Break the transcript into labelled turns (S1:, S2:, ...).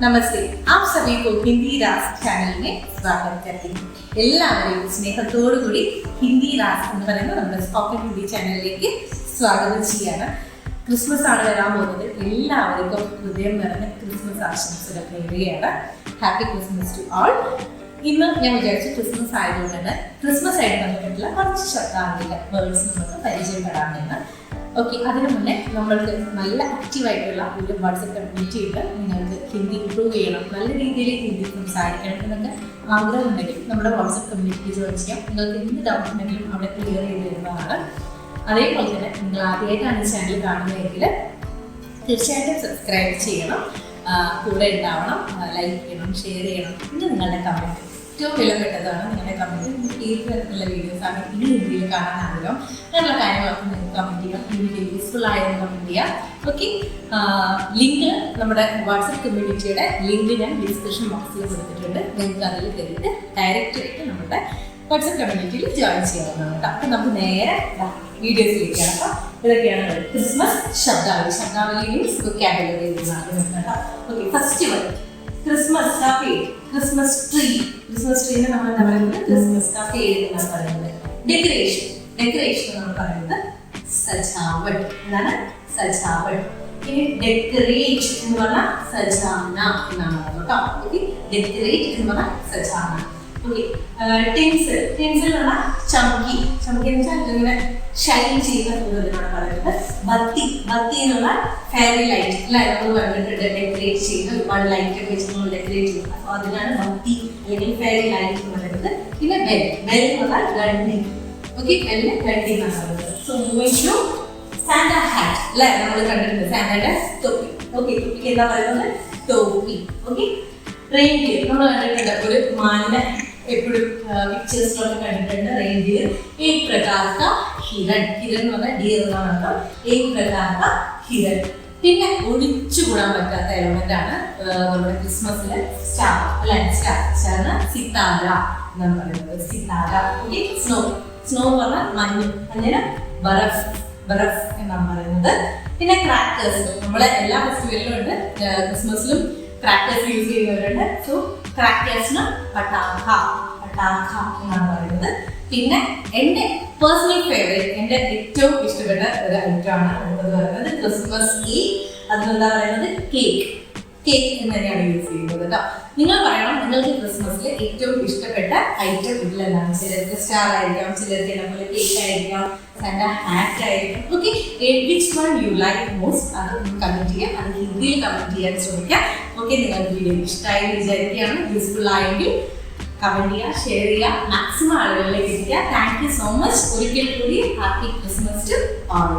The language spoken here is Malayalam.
S1: नमस्ते आप सभी को हिंदी रास ചാനൽ में സ്വാഗതം करती हूँ എല്ലാവരെയും സ്നേഹത്തോടു കൂടി ഹിന്ദി രാസ് എന്ന് പറയുന്ന നമ്മുടെ സ്പോക്കൺ ഹിന്ദി ചാനലിലേക്ക് സ്വാഗതം ചെയ്യാണ് ക്രിസ്മസ് ആണ് വരാൻ പോകുന്നത് എല്ലാവർക്കും ഹൃദയം നിറഞ്ഞ ക്രിസ്മസ് ആശംസകൾ നേരുകയാണ് ഹാപ്പി ക്രിസ്മസ് ടു ആൾ ഇന്ന് ഞാൻ വിചാരിച്ചു ക്രിസ്മസ് ആയതുകൊണ്ട് തന്നെ ക്രിസ്മസ് ആയിട്ട് ബന്ധപ്പെട്ടുള്ള കുറച്ച് ശബ്ദാംഗിക വേർഡ്സ് നമുക്ക് പരിചയപ്പെടാമെന്ന് ഓക്കെ അതിനു മുന്നേ നമ്മൾക്ക് നല്ല ആക്റ്റീവായിട്ടുള്ള ഒരു വാട്സപ്പ് കമ്മ്യൂണിറ്റി ഉണ്ട്. നിങ്ങൾക്ക് ഹിന്ദി ഇമ്പ്രൂവ് ചെയ്യണം നല്ല രീതിയിൽ ഹിന്ദി സംസാരിക്കണം എന്നൊക്കെ ആഗ്രഹമുണ്ടെങ്കിൽ നമ്മുടെ വാട്സപ്പ് കമ്മ്യൂണിറ്റി ജോയിൻ ചെയ്യാം. നിങ്ങൾക്ക് എന്ത് ഡൗട്ട് ഉണ്ടെങ്കിലും അവിടെ ക്ലിയർ ചെയ്ത് തരുന്നതാണ്. അതേപോലെ തന്നെ നിങ്ങൾ ആദ്യമായിട്ടാണ് ഈ ചാനൽ കാണുന്നതെങ്കിൽ തീർച്ചയായിട്ടും സബ്സ്ക്രൈബ് ചെയ്യണം. കൂടെ ഉണ്ടാവണം. ലൈക്ക് ചെയ്യണം ഷെയർ ചെയ്യണം. പിന്നെ നിങ്ങളുടെ കമന്റ് ഏറ്റവും വിലപ്പെട്ടതാണ് നിങ്ങളുടെ കമന്റ് ഏത് തരത്തിലുള്ള ആണ് ഇനി ഇന്ത്യയിൽ കാണാൻ ആഗ്രഹം അങ്ങനെയുള്ള കാര്യങ്ങളൊക്കെ നിങ്ങൾക്ക് കമന്റ് ചെയ്യാം. ഈ വീഡിയോ യൂസ്ഫുൾ ആയെന്ന് കമന്റ് ചെയ്യാം. ഓക്കെ ലിങ്ക് നമ്മുടെ വാട്സപ്പ് കമ്മ്യൂണിറ്റിയുടെ ലിങ്ക് ഞാൻ ഡിസ്ക്രിപ്ഷൻ ബോക്സിൽ കൊടുത്തിട്ടുണ്ട്. നിങ്ങൾക്ക് അതിൽ കയറിയിട്ട് ഡയറക്റ്റ് ആയിട്ട് നമ്മുടെ വാട്സപ്പ് കമ്മ്യൂണിറ്റിയിൽ ജോയിൻ ചെയ്യാവുന്നതാണ് കേട്ടോ. അപ്പം നമുക്ക് നേരെ വീഡിയോസിലേക്കാണ് അപ്പം ഇതൊക്കെയാണ് ക്രിസ്മസ് ശബ്ദാവലി. ശബ്ദാവലി means vocabulary okay first one Christmas Christmas tree Christmas ട്രീനെ നമ്മൾ എന്താ പറയുന്നത് ക്രിസ്മസ് കാ പേര് എന്നാണ് പറയുന്നത് ഡെക്കറേഷൻ ഡെക്കറേഷൻ നമ്മൾ പറയുന്നത് സജാവട്ട്. എന്താണ്? സജാവട്ട്. ഇനി ഡെക്കറേറ്റ് എന്ന് പറഞ്ഞാൽ സജാന എന്നാണ് പറയുന്നത് കേട്ടോ. ഓക്കെ ഡെക്കറേറ്റ് എന്ന് പറഞ്ഞാൽ സജാന ഓക്കെ ടെൻസിൽ ടെൻസിൽ പറഞ്ഞാൽ ചമക്കി ചമക്കി എന്ന് വെച്ചാൽ ഇങ്ങനെ ഷൈൻ ചെയ്യുന്ന കൂടുതലാണ് പറയുന്നത്. ബത്തി ബത്തി എന്നുള്ള ഫെയറി ലൈറ്റ് അല്ലെ? നമ്മൾ കണ്ടിട്ടുണ്ട് ഡെക്കറേറ്റ് ചെയ്യുന്ന ഒരുപാട് ലൈറ്റ് ഒക്കെ വെച്ച് നമ്മൾ ഡെക്കറേറ്റ് ചെയ്യുന്നത്. അപ്പോൾ അതിനാണ് ബത്തി അല്ലെങ്കിൽ ഫെയറി ലൈറ്റ് എന്ന് പറയുന്നത്. പിന്നെ ബെൽ ബെൽ എന്ന് പറഞ്ഞാൽ ഗണ്ടി ഓക്കെ ബെല്ലിന് ഗണ്ടി എന്നാണ് പറയുന്നത്. ടു ഹാറ്റ് നമ്മൾ കണ്ടിട്ടുണ്ട് തൊപ്പി. എന്താ പറയുന്നത്? ടോപ്പി. ഓക്കെ റെയിൻഡിയർ നമ്മൾ കണ്ടിട്ടുണ്ട് ഒരു മാനിനെ എപ്പോഴും പിക്ചേഴ്സിലൊക്കെ കണ്ടിട്ടുണ്ട്. റെയിൻഡിയർ ഏക് പ്രകാർ ഹിരൺ. ഹിരൺ എന്ന് പറഞ്ഞാൽ ഡിയർ എന്നാണ് അർത്ഥം. ഏക് പ്രകാർ കാ ഹിരൺ. പിന്നെ ഒഴിച്ചുകൂടാൻ പറ്റാത്ത എലമെന്റ് ആണ് നമ്മുടെ ക്രിസ്മസിലെ സ്റ്റാർ അല്ലെ സ്റ്റാർ സ്റ്റാറിന് സിത്താര എന്നാണ് പറയുന്നത്. സിത്താര ഓക്കെ സ്നോ സ്നോ എന്ന് പറഞ്ഞാൽ മഞ്ഞ്. മഞ്ഞിന് ബറഫ് ബറഫ് എന്നാണ് പറയുന്നത്. പിന്നെ ക്രാക്കേഴ്സ് നമ്മളെ എല്ലാ ഫെസ്റ്റിവലിലും ഉണ്ട്. ക്രിസ്മസിലും ക്രാക്കേഴ്സ് യൂസ് ചെയ്യുന്നവരുണ്ട്. സോ ക്രാക്കേഴ്സിന് പട്ടാഖ പട്ടാഖ എന്നാണ് പറയുന്നത്. പിന്നെ എന്റെ പേഴ്സണൽ ഫേവറേറ്റ് എന്റെ ഏറ്റവും ഇഷ്ടപ്പെട്ട ഒരു ഐറ്റമാണ് അടുത്തത് പറയുന്നത് ക്രിസ്മസ് ഈ അതിലെന്താ പറയുന്നത്? കേക്ക് കേക്ക് എന്ന് തന്നെയാണ് യൂസ് ചെയ്യുന്നത് കേട്ടോ നിങ്ങൾ പറയണം നിങ്ങൾക്ക് ക്രിസ്മസിൽ ഏറ്റവും ഇഷ്ടപ്പെട്ട ഐറ്റം ഇതിലെന്താണ്? ചിലർക്ക് സ്റ്റാർ ആയിരിക്കാം ചിലർക്ക് ഇതേപോലെ കേക്ക് ആയിരിക്കാം സാൻഡ ഹാറ്റ് ആയിരിക്കും. Okay which one you like most അത് കമന്റ് ചെയ്യാം. അത് ഹിന്ദിയിൽ കമന്റ് ചെയ്യാൻ ശ്രമിക്കാം. ഓക്കെ നിങ്ങൾക്ക് വീഡിയോ ഇഷ്ടമായി വിചാരിക്കുകയാണ്. യൂസ്ഫുൾ ആയെങ്കിൽ കമന്റ് ചെയ്യുക ഷെയർ ചെയ്യുക മാക്സിമം ആളുകളിലേക്ക് എത്തിക്കുക. താങ്ക് യു സോ മച്ച് ഒരിക്കൽ കൂടി ഹാപ്പി ക്രിസ്മസ് ടു ആൾ